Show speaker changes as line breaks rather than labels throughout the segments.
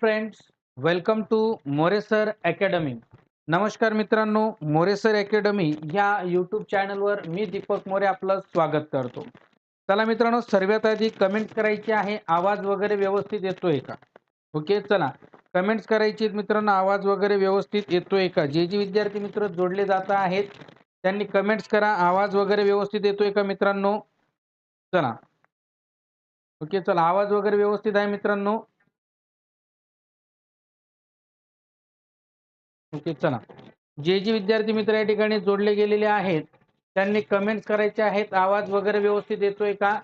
Friends welcome to More sir academy नमस्कार मित्रांनो मोरेसर academy या यूट्यूब चॅनलवर मी दीपक मोरे आपलं स्वागत करतो. चला मित्रांनो सर्वात आधी कमेंट करायची आहे आवाज वगैरे व्यवस्थित येतोय का? ओके चला. कमेंट्स करायची मित्रांनो आवाज वगैरे व्यवस्थित येतोय का? जे जे विद्यार्थी मित्र जोडले जात आहेत त्यांनी कमेंट्स करा आवाज वगैरे व्यवस्थित येतोय का मित्रांनो? चला. ओके चला. आवाज वगैरे व्यवस्थित आहे मित्रांनो. ओके चला जे जे विद्यार्थी मित्र या ठिकाणी जोडले गेलेले आहेत त्यांनी कमेंट्स करायचे आहेत. आवाज वगैरे व्यवस्थित येतोय का?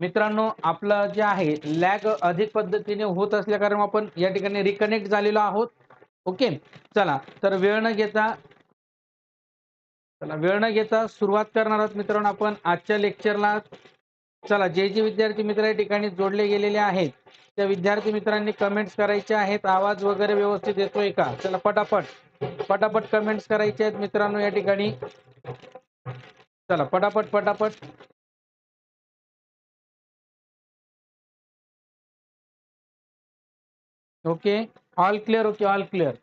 मित्रांनो आपलं जे आहे लॅग अधिक पद्धतीने होत असल्या कारण आपण या ठिकाणी रिकनेक्ट झालेलो आहोत. ओके? चला तर वेळ न घेता चला वेळ न घेता सुरुवात करणार आहोत मित्रांनो आपण आजच्या लेक्चरला चला जे जे विद्यार्थी मित्र या ठिकाणी जोडले गेलेले आहेत त्या विद्यार्थी मित्रांनी कमेंट्स करायचे आहेत. आवाज वगैरे व्यवस्थित येतोय का? चला पटापट. पटापट कमेंट्स करायचे आहेत मित्रांनो या ठिकाणी. चला पटापट पटापट. Okay all clear okay all clear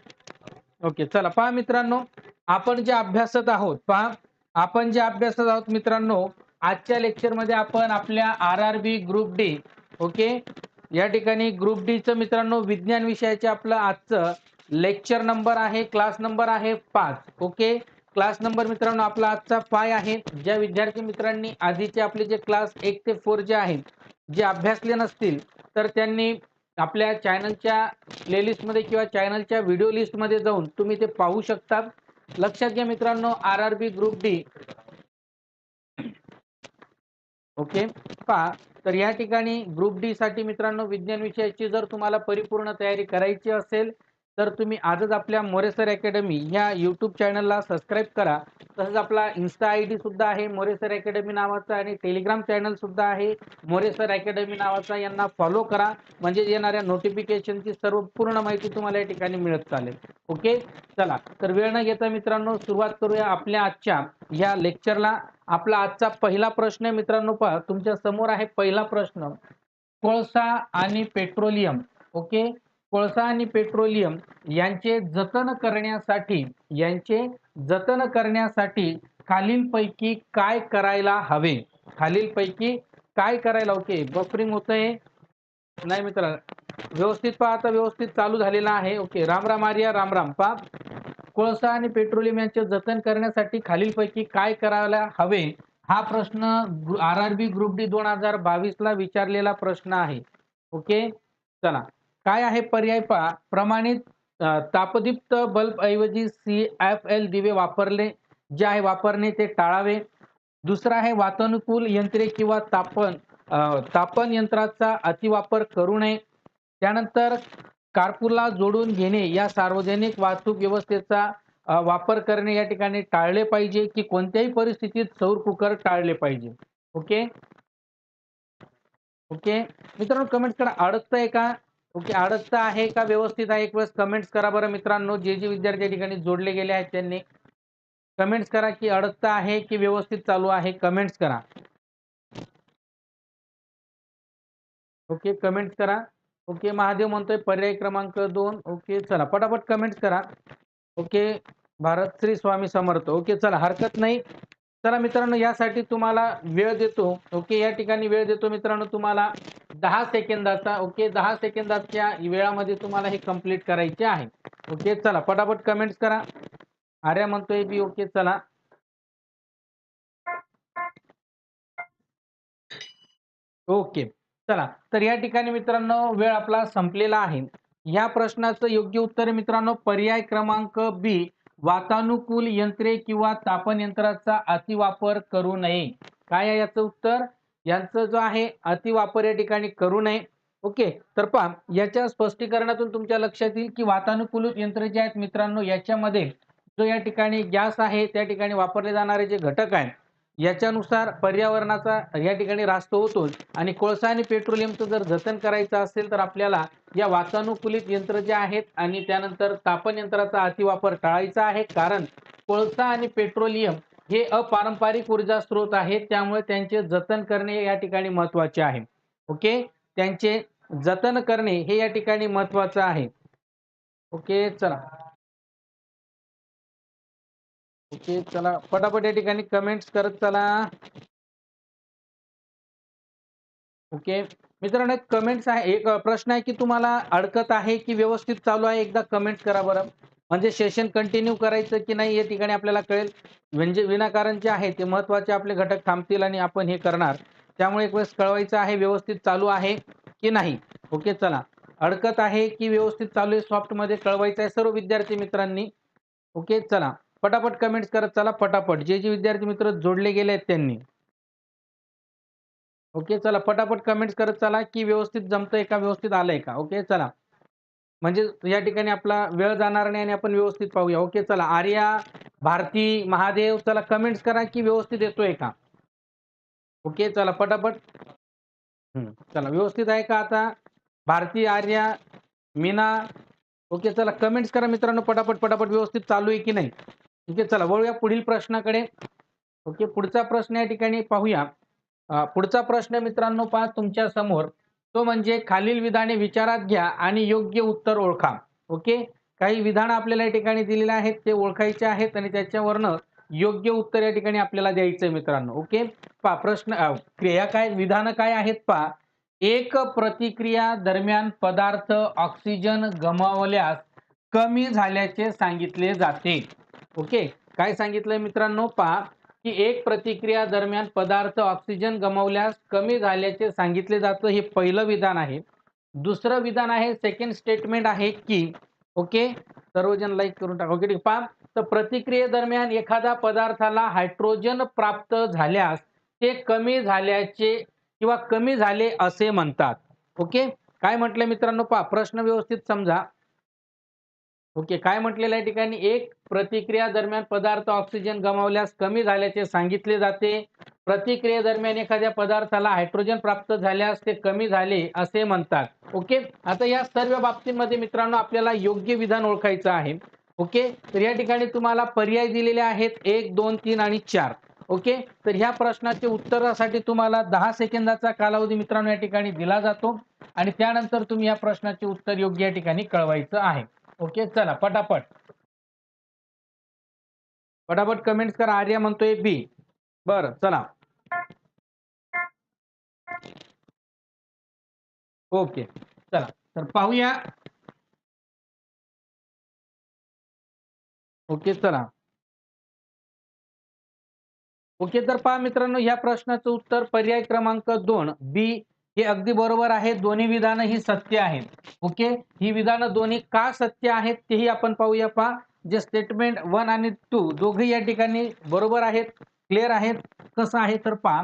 okay चला पहा मित्रांनो. आपण जे अभ्यासत आहोत पहा. आपण जे अभ्यासत आहोत मित्रांनो आजच्या लेक्चरमध्ये आपण आपल्या R R B group D okay या ठिकाणी ग्रुप डीचं मित्रांनो विज्ञान विषयाचे आपलं आजचं लेक्चर नंबर आहे क्लास नंबर आहे पाच. ओके क्लास नंबर मित्रांनो आपला आजचा पाय आहे. ज्या विद्यार्थी मित्रांनी आधीचे आपले जे क्लास एक ते फोर जे आहेत जे अभ्यासले नसतील तर त्यांनी आपल्या चॅनलच्या प्लेलिस्टमध्ये किंवा चॅनलच्या व्हिडिओ लिस्टमध्ये जाऊन तुम्ही ते पाहू शकता लक्षात घ्या मित्रांनो R R B group D okay. पहा तर या ठिकाणी ग्रुप डी साठी मित्रांनो विज्ञान विषयाची जर तुम्हाला परिपूर्ण तयारी करायची असेल तर तुम्ही आजच आपल्या मोरेसर अकॅडमी ह्या यूट्यूब चॅनलला सबस्क्राईब करा. तसंच आपला इन्स्टा आय डी सुद्धा आहे मोरेसर अकॅडमी नावाचा आणि टेलिग्राम चॅनल सुद्धा आहे. मोरेसर अकॅडमी नावाचा यांना फॉलो करा. म्हणजे येणाऱ्या नोटिफिकेशनची सर्व पूर्ण माहिती तुम्हाला या ठिकाणी मिळत चालेल. ओके चला. तर वेळ न घेता मित्रांनो सुरुवात करूया आपल्या आजच्या ह्या लेक्चरला आपला आजचा पहिला प्रश्न आहे मित्रांनो पहा. तुमच्यासमोर आहे पहिला प्रश्न. कोळसा आणि पेट्रोलियम. ओके कोळसा आणि पेट्रोलियम यांचे जतन करण्यासाठी यांचे जतन करण्यासाठी खालीलपैकी काय करायला हवे? खालीलपैकी काय करायला ओके बफरिंग आहे नाही मित्र व्यवस्थित पहा आता व्यवस्थित चालू झालेला आहे. ओके राम राम आर्या राम राम. कोळसा आणि पेट्रोलियम यांचे जतन करण्यासाठी खालीलपैकी काय करायला हवे? हा प्रश्न R R B group D दोन हजार बावीस ला विचारलेला प्रश्न आहे. ओके चला. काय आहे पर्याय पहा. प्रमाणित तापदीप्त बल्ब ऐवजी सी एफ एल दिवे वापरले. जे आहे वापरणे ते टाळावे. दुसरं आहे वातानुकूल यंत्रे किंवा तापन तापन यंत्राचा अतिवापर करू नये. त्यानंतर कारपूरला जोडून घेणे. या सार्वजनिक वाहतूक व्यवस्थेचा वापर करणे या ठिकाणी टाळले पाहिजे की कोणत्याही परिस्थितीत सौर कुकर टाळले पाहिजे. ओके? ओके? मित्रांनो कमेंट करा. अडकतंय का? ओके अडचत आहे का व्यवस्थित आहे? एक वेळेस कमेंट्स करा बरं मित्रांनो. जे जे विद्यार्थी या ठिकाणी जोडले गेले आहेत त्यांनी कमेंट्स करा की अडचत आहे की व्यवस्थित चालू आहे? कमेंट्स करा. ओके कमेंट्स करा. ओके महादेव म्हणतोय पर्याय क्रमांक दोन. ओके चला पटापट कमेंट्स करा. ओके भारत श्री स्वामी समर्थ. ओके चला हरकत नाही. चला मित्रांनो यासाठी तुम्हाला वेळ देतो. ओके या ठिकाणी वेळ देतो मित्रांनो तुम्हाला. दहा सेकंदाचा ओके दहा सेकंदाच्या वेळामध्ये तुम्हाला हे कंप्लीट करायचे आहे. ओके चला पटापट कमेंट्स करा. आर्या म्हणतोय बी ओके चला. ओके चला. तर या ठिकाणी मित्रांनो वेळ आपला संपलेला आहे. या प्रश्नाचं योग्य उत्तर मित्रांनो पर्याय क्रमांक बी. वातानुकूल यंत्रे किंवा तापन यंत्राचा अतिवापर करू नये. काय आहे याचं उत्तर? यांचं जो आहे अतिवापर या ठिकाणी करू नये. ओके तर पहा याच्या स्पष्टीकरणातून तुमच्या लक्षात येईल की वातानुकूलित यंत्र जे आहेत मित्रांनो याच्यामध्ये जो या ठिकाणी गॅस आहे त्या ठिकाणी वापरले जाणारे जे घटक आहेत याच्यानुसार पर्यावरणाचा या ठिकाणी रास्त होतो आणि कोळसा आणि पेट्रोलियमचं जर जतन करायचं असेल तर आपल्याला या वातानुकूलित यंत्र जे आहेत आणि त्यानंतर तापन यंत्राचा अतिवापर टाळायचा आहे. कारण कोळसा आणि पेट्रोलियम हे अपारंपरिक ऊर्जा स्रोत आहेत. त्यामुळे त्यांचे जतन करणे या ठिकाणी महत्त्वाचे आहे. ओके? त्यांचे जतन करणे हे या ठिकाणी महत्वाचं आहे. ओके? चला. ओके चला. पटापट या ठिकाणी कमेंट्स करत चला. ओके. मित्रांनो एक कमेंट्स आहे एक प्रश्न आहे की तुम्हाला अडकत आहे की व्यवस्थित चालू आहे? एकदा कमेंट करा बरं. म्हणजे सेशन कंटिन्यू करायचं की नाही या ठिकाणी आपल्याला कळेल. म्हणजे विनाकारण जे आहे ते महत्त्वाचे आपले घटक थांबतील आणि आपण हे करणार. त्यामुळे एक वेळेस कळवायचं आहे व्यवस्थित चालू आहे की नाही. ओके चला. अडकत आहे की व्यवस्थित चालू आहे सॉफ्टमध्ये कळवायचं आहे सर्व विद्यार्थी मित्रांनी. ओके चला. पटापट कमेंट्स करत चला पटापट जे जे विद्यार्थी मित्र जोडले गेले आहेत त्यांनी. ओके चला पटापट कमेंट्स करत चला की व्यवस्थित जमतंय का व्यवस्थित आलंय का? ओके चला. म्हणजे या ठिकाणी आपला वेळ जाणार नाही आणि आपण व्यवस्थित पाहूया. ओके चला. आर्या भारती महादेव चला कमेंट्स करा की व्यवस्थित येतोय का? ओके चला पटापट हम्म, चला व्यवस्थित आहे का आता? भारती आर्या मीना. ओके चला कमेंट्स करा मित्रांनो पटापट पटापट व्यवस्थित चालू आहे की नाही? ठीक आहे चला वळूया पुढील प्रश्नाकडे. ओके पुढचा प्रश्न या ठिकाणी पाहूया. पुढचा प्रश्न मित्रांनो पहा तुमच्यासमोर. तो म्हणजे खालील विधाने विचारात घ्या आणि योग्य उत्तर ओळखा. ओके? काही विधान आपल्याला या ठिकाणी दिलेले आहेत ते ओळखायचे आहेत आणि त्याच्यावरनं योग्य उत्तर या ठिकाणी आपल्याला द्यायचंय मित्रांनो. ओके? पा प्रश्न क्रिया काय विधानं काय आहेत पा एक प्रतिक्रिया दरम्यान पदार्थ ऑक्सिजन गमावल्यास कमी झाल्याचे सांगितले जाते. ओके काय सांगितलंय मित्रांनो? पहा की एक प्रतिक्रिया दरम्यान पदार्थ ऑक्सिजन गमावल्यास कमी झाल्याचे सांगितले जातं हे पहिलं विधान आहे. दुसरं विधान आहे सेकंड स्टेटमेंट आहे की ओके सर्वजण लाईक करून टाका. ओके ठीक पहा तर प्रतिक्रियेदरम्यान एखाद्या पदार्थाला हायड्रोजन प्राप्त झाल्यास ते कमी झाल्याचे किंवा कमी झाले असे म्हणतात. ओके काय म्हटलं मित्रांनो? पहा प्रश्न व्यवस्थित समजा. ओके काय म्हटलेलं आहे ठिकाणी? एक प्रतिक्रिया दरम्यान पदार्थ ऑक्सिजन गमावल्यास कमी झाल्याचे सांगितले जाते. प्रतिक्रियेदरम्यान एखाद्या पदार्थाला हायड्रोजन प्राप्त झाल्यास ते कमी झाले असे म्हणतात. ओके आता या सर्व बाबतींमध्ये मित्रांनो आपल्याला योग्य विधान ओळखायचं आहे. ओके तर या ठिकाणी तुम्हाला पर्याय दिलेले आहेत एक दोन तीन आणि चार. ओके तर ह्या प्रश्नाचे उत्तरासाठी तुम्हाला दहा सेकंदाचा कालावधी मित्रांनो या ठिकाणी दिला जातो. आणि त्यानंतर तुम्ही या प्रश्नाचे उत्तर योग्य या ठिकाणी कळवायचं आहे. ओके चला पटापट. पटापट कमेंट्स करा. आर्या म्हणतोय बी बर चला. ओके चला. तर पाहूया. ओके चला. ओके तर पहा मित्रांनो ह्या प्रश्नाचं उत्तर पर्याय क्रमांक दोन बी हे अगदी बरोबर आहे. दोन्ही विधानं ही सत्य आहेत. ओके? ही विधानं दोन्ही का सत्य आहेत तेही आपण पाहूया. पहा. जे स्टेटमेंट वन आणि टू दोघे या ठिकाणी बरोबर आहेत क्लिअर आहेत. कसं आहे तर पहा.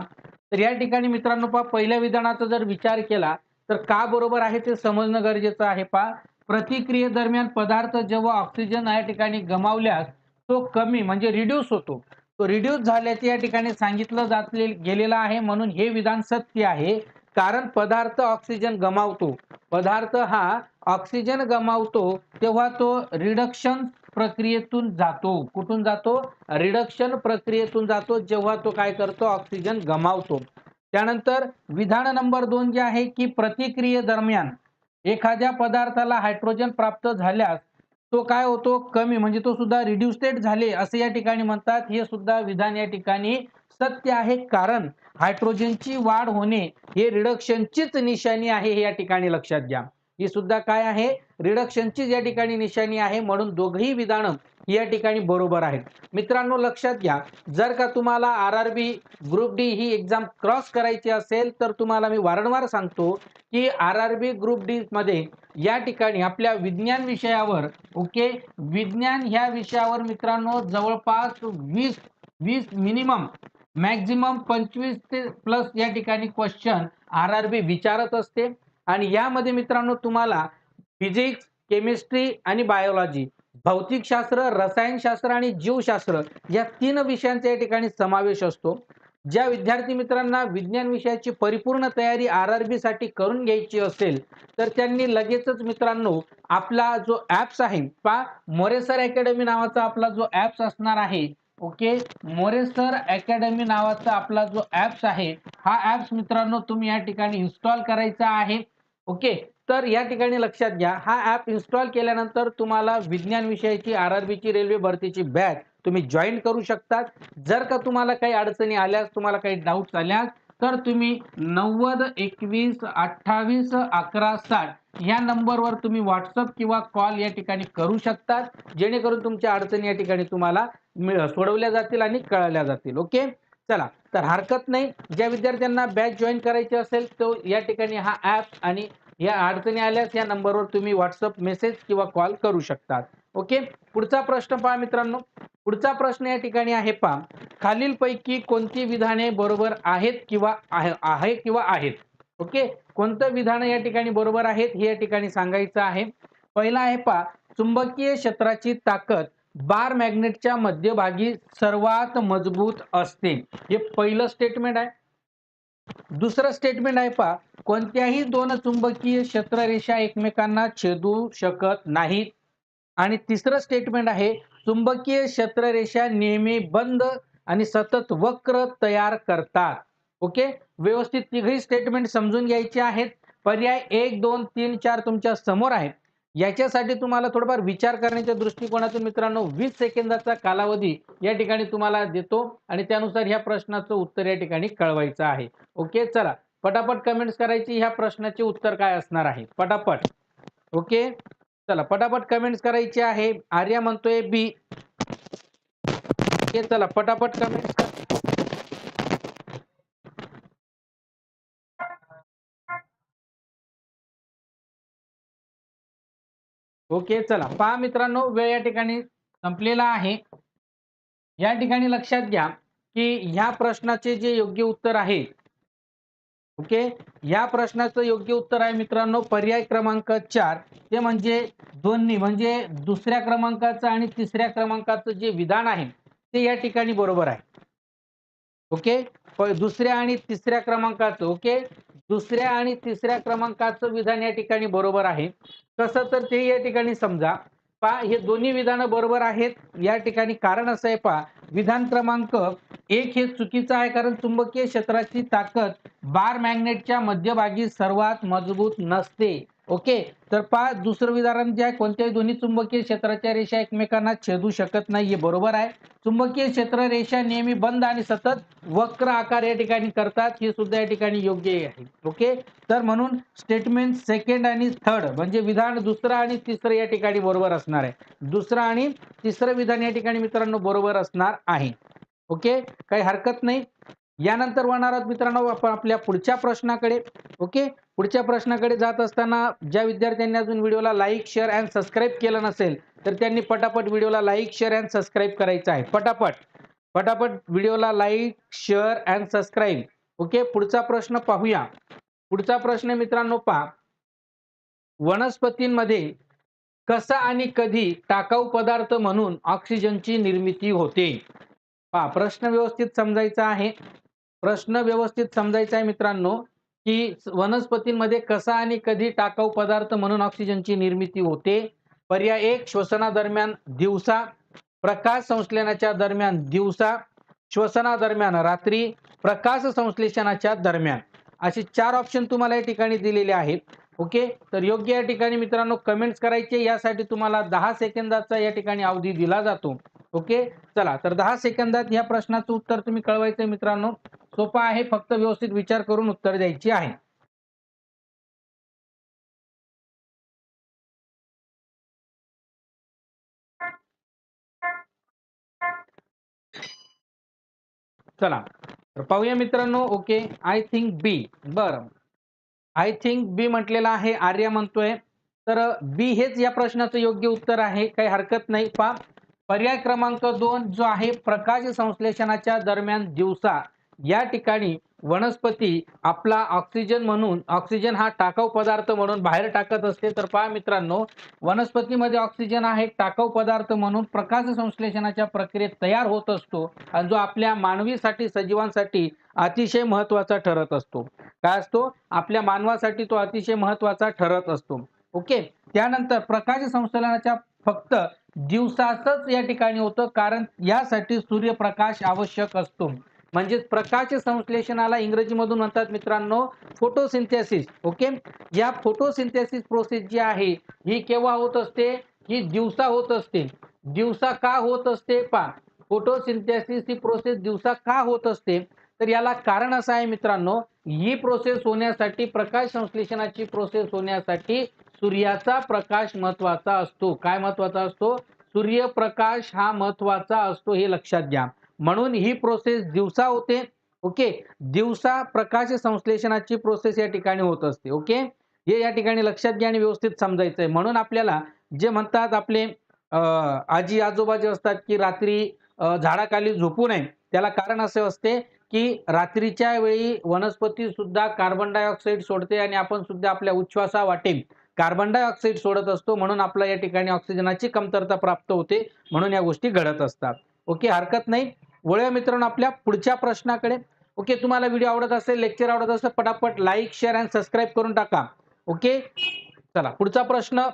तर या ठिकाणी मित्रांनो पहा पहिल्या विधानाचा जर विचार केला तर का बरोबर आहे ते समजणं गरजेचं आहे पहा. प्रतिक्रियेदरम्यान पदार्थ जेव्हा ऑक्सिजन या ठिकाणी गमावल्यास तो कमी म्हणजे रिड्यूस होतो. तो रिड्यूस झाल्याचे या ठिकाणी सांगितलं जात गेलेलं आहे. म्हणून हे विधान सत्य आहे. कारण पदार्थ ऑक्सिजन गमावतो. पदार्थ हा ऑक्सिजन गमावतो तेव्हा तो रिडक्शन प्रक्रियेतून जातो. कुठून जातो? रिडक्शन प्रक्रियेतून जातो जेव्हा तो काय करतो? ऑक्सिजन गमावतो. त्यानंतर विधान नंबर दोन जे आहे की प्रतिक्रिये दरम्यान एखाद्या पदार्थाला हायड्रोजन प्राप्त झाल्यास तो काय होतो? कमी म्हणजे तो सुद्धा रिड्युस्टेड झाले असे या ठिकाणी म्हणतात. हे सुद्धा विधान या ठिकाणी सत्य आहे. कारण हायड्रोजनची वाढ होणे हे रिडक्शनचीच निशाणी आहे हे या ठिकाणी लक्षात घ्या. ही सुद्धा काय आहे? रिडक्शनचीच या ठिकाणी निशाणी आहे म्हणून दोघही विधानं या ठिकाणी बरोबर आहेत. मित्रांनो लक्षात घ्या जर का तुम्हाला R R B group D ही एक्झाम क्रॉस करायची असेल तर तुम्हाला मी वारंवार सांगतो की R R B group D मध्ये या ठिकाणी आपल्या विज्ञान विषयावर ओके? विज्ञान ह्या विषयावर मित्रांनो जवळपास वीस वीस मिनिमम मॅक्झिमम पंचवीस ते प्लस या ठिकाणी क्वेश्चन आर आर बी विचारत असते. आणि यामध्ये मित्रांनो तुम्हाला फिजिक्स केमिस्ट्री आणि बायोलॉजी भौतिकशास्त्र रसायनशास्त्र आणि जीवशास्त्र या तीन विषयांचा या ठिकाणी समावेश असतो. ज्या विद्यार्थी मित्रांना विज्ञान विषयाची परिपूर्ण तयारी आर आर बी साठी करून घ्यायची असेल तर त्यांनी लगेचच मित्रांनो आपला जो ॲप्स आहे पा मोरेसर अकॅडमी नावाचा आपला जो ॲप्स असणार आहे ओके? मोरेसर अकॅडमी नावाचा आपला जो ऍप्स आहे हा ऍप्स मित्रांनो तुम्ही या ठिकाणी इन्स्टॉल करायचा आहे. ओके? तर या ठिकाणी लक्षात घ्या हा ॲप इन्स्टॉल केल्यानंतर तुम्हाला विज्ञान विषयाची आर आर बीची रेल्वे भरतीची बॅच तुम्ही जॉईन करू शकतात. जर का तुम्हाला काही अडचणी आल्यास तुम्हाला काही डाऊट्स आल्यास तर तुम्ही नव्वद एकवीस अठ्ठावीस अकरा साठ या नंबरवर तुम्ही व्हॉट्सअप किंवा कॉल या ठिकाणी करू शकतात. जेणेकरून तुमच्या अडचणी या ठिकाणी तुम्हाला सोडवल्या जातील आणि कळल्या जातील. ओके? चला तर हरकत नाही. ज्या विद्यार्थ्यांना बॅच जॉईन करायची असेल तो या ठिकाणी हा ॲप आणि या अडचणी आल्यास या नंबरवर तुम्ही व्हॉट्सअप मेसेज किंवा कॉल करू शकतात. ओके? पुढचा प्रश्न पहा मित्रांनो. पुढचा प्रश्न या ठिकाणी आहे पहा. खालीलपैकी कोणती विधाने बरोबर आहेत किंवा आहे आहे किंवा आहेत? ओके? कोणतं विधान या ठिकाणी बरोबर आहेत हे या ठिकाणी सांगायचं आहे. पहिला आहे पहा चुंबकीय क्षेत्राची ताकद बार मॅग्नेटच्या मध्यभागी सर्वात मजबूत असते. हे पहिलं स्टेटमेंट आहे. दुसरं स्टेटमेंट आहे पहा कोणत्याही दोन चुंबकीय क्षेत्ररेषा एकमेकांना छेदू शकत नाहीत. आणि तिसरं स्टेटमेंट आहे चुंबकीय क्षेत्ररेषा नेहमी बंद आणि सतत वक्र तयार करतात. ओके व्यवस्थित तिघही स्टेटमेंट समजून घ्यायचे आहेत. पर्याय एक दोन तीन चार तुमच्यासमोर आहेत. याच्यासाठी तुम्हाला थोडंफार विचार करण्याच्या दृष्टिकोनातून मित्रांनो वीस सेकंदाचा कालावधी या ठिकाणी तुम्हाला देतो आणि त्यानुसार ह्या प्रश्नाचं उत्तर या ठिकाणी कळवायचं आहे. ओके चला पटापट कमेंट्स करायची. ह्या प्रश्नाचे उत्तर काय असणार आहे? पटापट. ओके चला पटापट कमेंट्स करायचे आहे. आर्या म्हणतोय बी ओके चला पटापट कमेंट्स ओके चला. पहा मित्रांनो वेळ या ठिकाणी संपलेला आहे. या ठिकाणी लक्षात घ्या की ह्या प्रश्नाचे जे योग्य उत्तर आहे ओके? या प्रश्नाचं योग्य उत्तर आहे मित्रांनो पर्याय क्रमांक चार. ते म्हणजे दोन्ही म्हणजे दुसऱ्या क्रमांकाचं आणि तिसऱ्या क्रमांकाचं जे विधान आहे ते या ठिकाणी बरोबर आहे. ओके? दुसऱ्या आणि तिसऱ्या क्रमांकाचं ओके? दुसऱ्या आणि तिसऱ्या क्रमांकाचं विधान या ठिकाणी बरोबर आहे. कसं तर ते या ठिकाणी समजा. पहा हे दोन्ही विधानं बरोबर आहेत. या ठिकाणी कारण असं आहे पहा विधान क्रमांक एक हे चुकीचं आहे कारण चुंबकीय क्षेत्राची ताकद बार मॅग्नेटच्या मध्यभागी सर्वात मजबूत नसते. ओके तर पहा दुसरं विधान जे आहे कोणत्याही दोन्ही चुंबकीय क्षेत्राच्या रेषा एकमेकांना छेदू शकत नाहीये बरोबर आहे? चुंबकीय क्षेत्र रेषा नेहमी बंद आणि सतत वक्र आकार या ठिकाणी करतात हे सुद्धा या ठिकाणी योग्य आहे. ओके तर म्हणून स्टेटमेंट सेकंड आणि थर्ड म्हणजे विधान दुसरं आणि तिसरं या ठिकाणी बरोबर असणार आहे. दुसरं आणि तिसरं विधान या ठिकाणी मित्रांनो बरोबर असणार आहे. ओके काही हरकत नाही? यानंतर होणार आहोत मित्रांनो आपण आपल्या पुढच्या प्रश्नाकडे ओके? पुढच्या प्रश्नाकडे जात असताना ज्या विद्यार्थ्यांनी अजून व्हिडिओला लाईक शेअर अँड सबस्क्राईब केलं नसेल तर त्यांनी पटापट व्हिडिओला लाईक शेअर अँड सबस्क्राईब करायचं आहे. पटापट. पटापट व्हिडिओला like share and subscribe okay पुढचा प्रश्न पाहूया. पुढचा प्रश्न मित्रांनो पहा. वनस्पतींमध्ये कसा आणि कधी टाकाऊ पदार्थ म्हणून ऑक्सिजनची निर्मिती होते? पहा प्रश्न व्यवस्थित समजायचा आहे. प्रश्न व्यवस्थित समजायचा आहे मित्रांनो. की वनस्पतींमध्ये कसा आणि कधी टाकाऊ पदार्थ म्हणून ऑक्सिजनची निर्मिती होते. पर्याय एक श्वसनादरम्यान दिवसा. प्रकाश संश्लेषणाच्या दरम्यान दिवसा. श्वसनादरम्यान रात्री. प्रकाश संश्लेषणाच्या दरम्यान. असे चार ऑप्शन तुम्हाला या ठिकाणी दिलेले आहेत. ओके? तर योग्य या ठिकाणी मित्रांनो कमेंट्स करायचे. यासाठी तुम्हाला दहा सेकंदाचा या ठिकाणी अवधी दिला जातो. ओके? चला तर दहा सेकंदात या प्रश्नाचं उत्तर तुम्ही कळवायचं मित्रांनो. सोपं आहे फक्त व्यवस्थित विचार करून उत्तर द्यायची आहे. चला तर पाहूया मित्रांनो ओके आय थिंक बी बर. आय थिंक बी म्हटलेलं आहे आर्य म्हणतोय. तर बी हेच या प्रश्नाचं योग्य उत्तर आहे काही हरकत नाही. पा पर्याय क्रमांक दोन जो आहे प्रकाश संश्लेषणाच्या दरम्यान दिवसा. या ठिकाणी वनस्पती आपला ऑक्सिजन म्हणून ऑक्सिजन हा टाकाऊ पदार्थ म्हणून बाहेर टाकत असते. तर पहा मित्रांनो वनस्पतीमध्ये ऑक्सिजन हा एक टाकाऊ पदार्थ म्हणून प्रकाश संश्लेषणाच्या प्रक्रियेत तयार होत असतो आणि जो आपल्या मानवीसाठी सजीवांसाठी अतिशय महत्त्वाचा ठरत असतो. काय असतो? आपल्या मानवासाठी तो अतिशय महत्त्वाचा ठरत असतो. ओके? त्यानंतर प्रकाश संश्लेषणाच्या फक्त दिवसातच या ठिकाणी होतं कारण यासाठी सूर्यप्रकाश आवश्यक असतो. म्हणजेच प्रकाश संश्लेषणाला इंग्रजीमधून म्हणतात मित्रांनो फोटोसिंथेसिस ओके या फोटोसिंथेसिस प्रोसेस जी आहे ही केव्हा होत असते? ही दिवसा होत असते. दिवसा का होत असते? पा फोटोसिंथेसिस ही प्रोसेस दिवसा का होत असते? तर याला कारण असं आहे मित्रांनो ही प्रोसेस होण्यासाठी प्रकाश संश्लेषणाची प्रोसेस होण्यासाठी सूर्याचा प्रकाश महत्त्वाचा असतो. काय महत्त्वाचा असतो? सूर्यप्रकाश हा महत्त्वाचा असतो हे लक्षात घ्या. म्हणून ही प्रोसेस दिवसा होते ओके दिवसा प्रकाश संश्लेषणाची प्रोसेस या ठिकाणी होत असते ओके हे या ठिकाणी लक्षात घ्या आणि व्यवस्थित समजायचं आहे म्हणून आपल्याला जे म्हणतात आपले आजी आजोबा जे असतात की रात्री झाडाखाली झोपू नये त्याला कारण असे असते की रात्रीच्या वेळी वनस्पती सुद्धा कार्बन डायऑक्साईड सोडते आणि आपण सुद्धा आपल्या उच्छ्वासा वाटेल कार्बन डायऑक्साईड सोडत असतो म्हणून आपल्या या ठिकाणी ऑक्सिजनाची कमतरता प्राप्त होते म्हणून या गोष्टी घडत असतात. ओके हरकत नाही. वळूया मित्रांनो आपल्या पुढच्या प्रश्नाकडे. ओके तुम्हाला व्हिडिओ आवडत असेल लेक्चर आवडत असेल पटापट लाईक शेअर अँड सबस्क्राईब करून टाका. ओके चला पुढचा प्रश्न.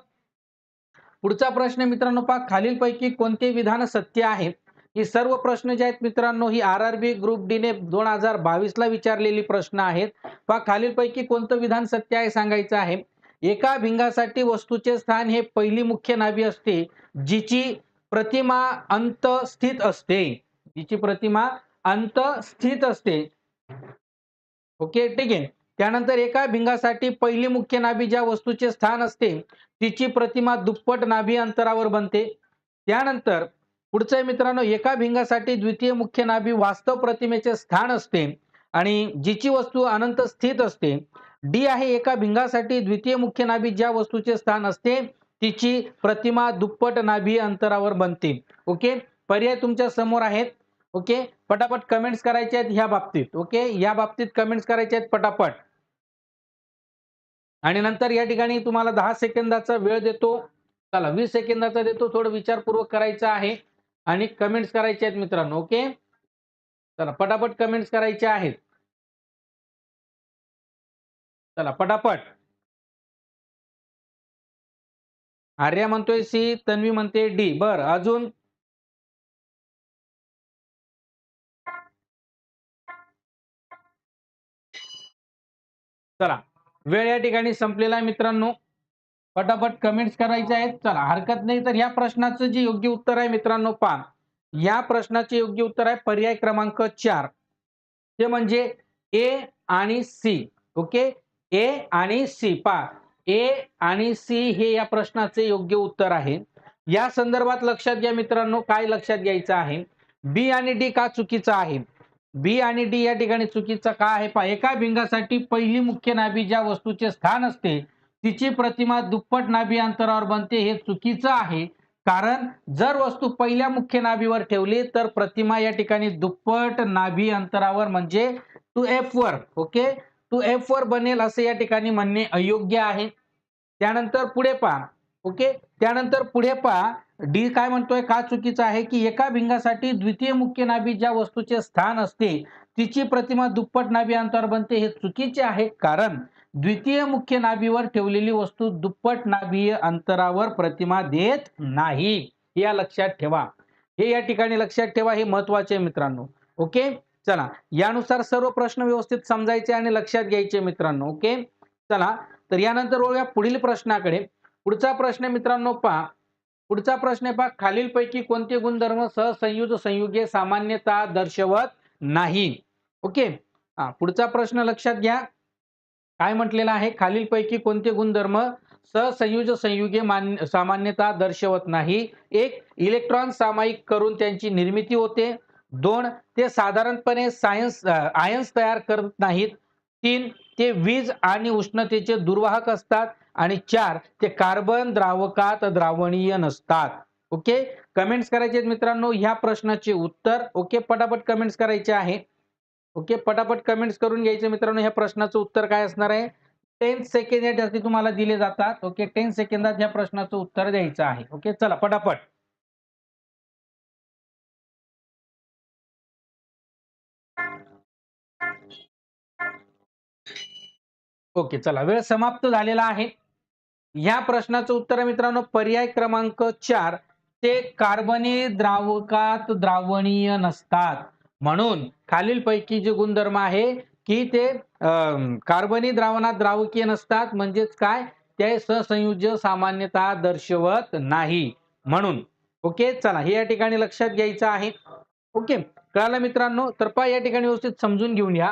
पुढचा प्रश्न मित्रांनो पहा खालीलपैकी कोणते विधान सत्य आहे? ही सर्व प्रश्न जे आहेत मित्रांनो ही R R B group D ने दोन हजार बावीस ला विचारलेली प्रश्न आहेत. पहा खालीलपैकी कोणतं विधान सत्य आहे सांगायचं आहे? एका भिंगासाठी वस्तूचे स्थान हे पहिली मुख्य नावी असते जिची प्रतिमा अंत स्थित असते. तिची प्रतिमा अंत स्थित असते. ओके ठीक आहे. त्यानंतर एका भिंगासाठी पहिली मुख्य नाभी ज्या वस्तूचे स्थान असते तिची प्रतिमा दुप्पट नाभी अंतरावर बनते. त्यानंतर पुढचं आहे मित्रांनो एका भिंगासाठी द्वितीय मुख्य नाभी वास्तव प्रतिमेचे स्थान असते आणि जिची वस्तू अनंत स्थित असते. डी आहे एका भिंगासाठी द्वितीय मुख्य नाभी ज्या वस्तूचे स्थान असते तिची प्रतिमा दुप्पट नाभी अंतरावर बनते. ओके पर्याय तुमच्यासमोर आहेत. ओके? पटापट कमेंट्स करायचे आहेत ह्या बाबतीत ओके? या बाबतीत कमेंट्स करायचे आहेत पटापट. आणि नंतर या ठिकाणी तुम्हाला दहा सेकंदाचा वेळ देतो. चला वीस सेकंदाचा देतो. थोडं विचारपूर्वक करायचं आहे. आणि कमेंट्स करायचे आहेत मित्रांनो ओके? चला पटापट कमेंट्स करायचे आहेत. चला पटापट. आर्या म्हणतोय सी तन्वी म्हणते डी. बर अजून? चला. वेळ या ठिकाणी संपलेला आहे मित्रांनो. पटापट कमेंट्स करायचे आहेत. चला हरकत नाही तर या प्रश्नाचं जे योग्य उत्तर आहे मित्रांनो पहा. या प्रश्नाचे योग्य उत्तर आहे पर्याय क्रमांक चार. ते म्हणजे ए आणि सी ओके ए आणि सी पा ए आणि सी हे या प्रश्नाचे योग्य उत्तर आहे. या संदर्भात लक्षात घ्या मित्रांनो काय लक्षात घ्यायचं आहे? बी आणि डी का चुकीचं आहे? बी आणि डी या ठिकाणी चुकीचा का आहे? पहा एका भिंगासाठी पहिली मुख्य नाभी ज्या वस्तूचे स्थान असते तिची प्रतिमा दुप्पट नाभी अंतरावर बनते हे चुकीचं आहे. कारण जर वस्तू पहिल्या मुख्य नाभीवर ठेवली तर प्रतिमा या ठिकाणी दुप्पट नाभी अंतरावर म्हणजे टू एफ वर ओके? टू एफ वर बनेल असे या ठिकाणी म्हणणे अयोग्य आहे. त्यानंतर पुढे पहा ओके? त्यानंतर पुढे पहा. डी काय म्हणतोय? का चुकीचं आहे? की एका भिंगासाठी द्वितीय मुख्य नाभी ज्या वस्तूचे स्थान असते तिची प्रतिमा दुप्पट नाभी अंतरावर बनते हे चुकीचे आहे. कारण द्वितीय मुख्य नाभीवर ठेवलेली वस्तू दुप्पट नाभीय अंतरावर प्रतिमा देत नाही. या लक्षात ठेवा. हे या ठिकाणी लक्षात ठेवा हे महत्त्वाचे मित्रांनो. ओके? चला. यानुसार सर्व प्रश्न व्यवस्थित समजायचे आणि लक्षात घ्यायचे मित्रांनो. ओके? चला. तर यानंतर वळूया पुढील प्रश्नाकडे. पुढचा प्रश्न मित्रांनो पहा. पुढचा प्रश्न आहे पहा. खालीलपैकी कोणते गुणधर्म सहसंयुज संयुगे सामान्यता दर्शवत नाही? ओके? हा पुढचा प्रश्न लक्षात घ्या. काय म्हटलेला आहे? खालीलपैकी कोणते गुणधर्म सहसंयुज संयुगे मान्य सामान्यता दर्शवत नाही? एक इलेक्ट्रॉन सामायिक करून त्यांची निर्मिती होते. दोन ते साधारणपणे सायन्स आयन्स तयार करत नाहीत. तीन ते वीज आणि उष्णतेचे दुर्वाहक असतात. आणि चार ते कार्बन द्रावकात द्रावणीय नसतात. ओके? कमेंट्स करायचे आहेत मित्रांनो ह्या प्रश्नाचे उत्तर. ओके? पटापट कमेंट्स करायचे आहे. ओके? पटापट कमेंट्स करून घ्यायचे मित्रांनो ह्या प्रश्नाचं उत्तर काय असणार आहे? टेन सेकंड यासाठी तुम्हाला दिले जातात. ओके? टेन सेकंदात ह्या प्रश्नाचं उत्तर द्यायचं आहे. ओके? चला पटापट. ओके चला. वेळ समाप्त झालेला आहे. ह्या प्रश्नाचं उत्तर आहे मित्रांनो पर्याय क्रमांक चार ते कार्बनी द्रावकात द्रावणीय नसतात. म्हणून खालीलपैकी जे गुणधर्म आहे की ते अं, कार्बनी द्रावणात द्रावकीय नसतात म्हणजेच काय? ते ससंयुज्य सामान्यता दर्शवत नाही. म्हणून ओके? चला हे या ठिकाणी लक्षात घ्यायचं आहे. ओके? कळालं मित्रांनो? तर पहा या ठिकाणी व्यवस्थित समजून घेऊन या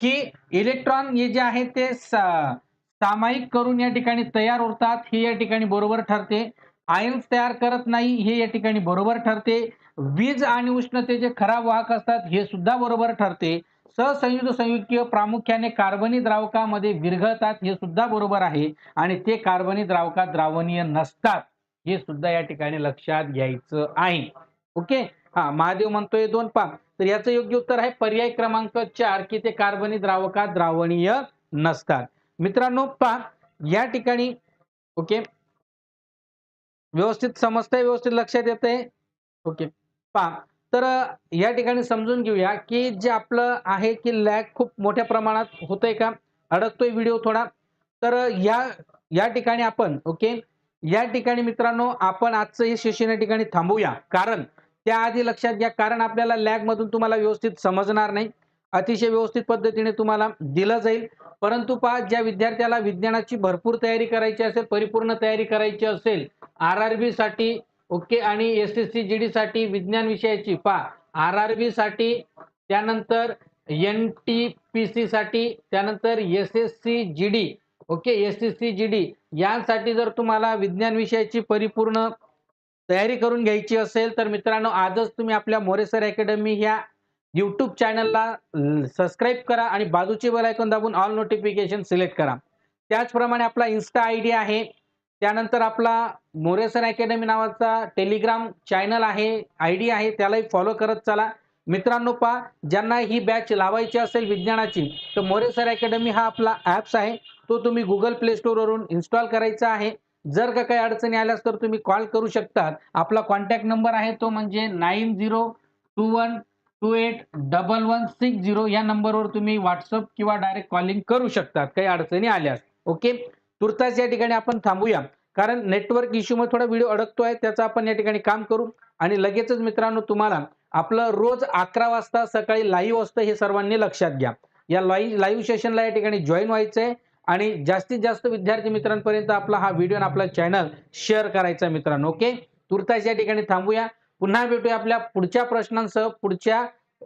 की इलेक्ट्रॉन हे जे आहे ते सा- सामायिक करून या ठिकाणी तयार होतात हे या ठिकाणी बरोबर ठरते. आयन्स तयार करत नाही हे या ठिकाणी बरोबर ठरते. वीज आणि उष्णतेचे खराब वाहक असतात हे सुद्धा बरोबर ठरते. सहसंयुक्त संयुगीय प्रामुख्याने कार्बनी द्रावकामध्ये विरघळतात हे सुद्धा बरोबर आहे. आणि ते कार्बनी द्रावकात द्रावणीय नसतात हे सुद्धा या ठिकाणी लक्षात घ्यायचं आहे. ओके? हा महादेव म्हणतोय दोन पाच तर याचं योग्य उत्तर आहे पर्याय क्रमांक चार की ते कार्बनी द्रावकात द्रावणीय नसतात. मित्रांनो पहा या ठिकाणी ओके व्यवस्थित समजतंय व्यवस्थित लक्षात येत आहे ओके पहा तर या ठिकाणी समजून घेऊया की जे आपलं आहे की लॅग खूप मोठ्या प्रमाणात होतंय का? अडकतोय व्हिडिओ थोडा. तर या या ठिकाणी आपण ओके या ठिकाणी मित्रांनो आपण आजचं हे सेशन या ठिकाणी थांबूया. कारण त्याआधी लक्षात घ्या कारण आपल्याला लॅग मधून तुम्हाला व्यवस्थित समजणार नाही. अतिशय व्यवस्थित पद्धतीने तुम्हाला दिलं जाईल. परंतु पहा ज्या विद्यार्थ्याला विज्ञानाची भरपूर तयारी करायची असेल परिपूर्ण तयारी करायची असेल आर आर बी साठी ओके आणि S S C G D साठी विज्ञान विषयाची पहा आर आर बी साठी त्यानंतर एन टी पी सी साठी त्यानंतर S S C G D okay S S C G D यांसाठी जर तुम्हाला विज्ञान विषयाची परिपूर्ण तयारी करून घ्यायची असेल तर मित्रांनो आजच तुम्ही आपल्या मोरेसर अकॅडमी ह्या यूट्यूब चॅनलला सबस्क्राईब करा आणि बाजूचे बेल आयकॉन दाबून ऑल नोटिफिकेशन सिलेक्ट करा. त्याचप्रमाणे आपला इन्स्टा आय डी आहे. त्यानंतर आपला मोरेसन अकॅडमी नावाचा टेलिग्राम चॅनल आहे आय डी आहे त्यालाही फॉलो करत चला. मित्रांनो पहा ज्यांना ही बॅच लावायची असेल विज्ञानाची तर मोरेसर अकॅडमी हा आपला ॲप्स आहे. तो तुम्ही गुगल प्ले स्टोरवरून इन्स्टॉल करायचा आहे. जर का काही अडचणी आल्यास तर तुम्ही कॉल करू शकतात. आपला कॉन्टॅक्ट नंबर आहे तो म्हणजे nine zero two one two eight double one six zero या नंबरवर तुम्ही व्हॉट्सअप किंवा डायरेक्ट कॉलिंग करू शकतात. काही अडचणी आल्यास. ओके तुर्तास या ठिकाणी आपण थांबूया. कारण नेटवर्क इश्यूमध्ये थोडा व्हिडिओ अडकतो आहे त्याचं आपण या ठिकाणी काम करू. आणि लगेचच मित्रांनो तुम्हाला आपलं रोज अकरा वाजता सकाळी लाईव्ह असतं हे सर्वांनी लक्षात घ्या. या लाईव्ह लाईव्ह सेशनला या ठिकाणी जॉईन व्हायचं आहे आणि जास्तीत जास्त विद्यार्थी मित्रांपर्यंत आपला हा व्हिडिओ आणि आपला चॅनल शेअर करायचा मित्रांनो. ओके तुर्तास या ठिकाणी थांबूया. पुन्हा भेटूया आपल्या पुढच्या प्रश्नांसह पुढच्या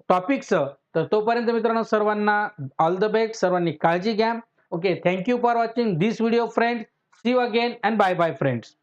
टॉपिकसह. तर तोपर्यंत मित्रांनो सर्वांना ऑल द बेस्ट सर्वांनी काळजी घ्या. Okay thank you for watching this video friends see you again and bye bye friends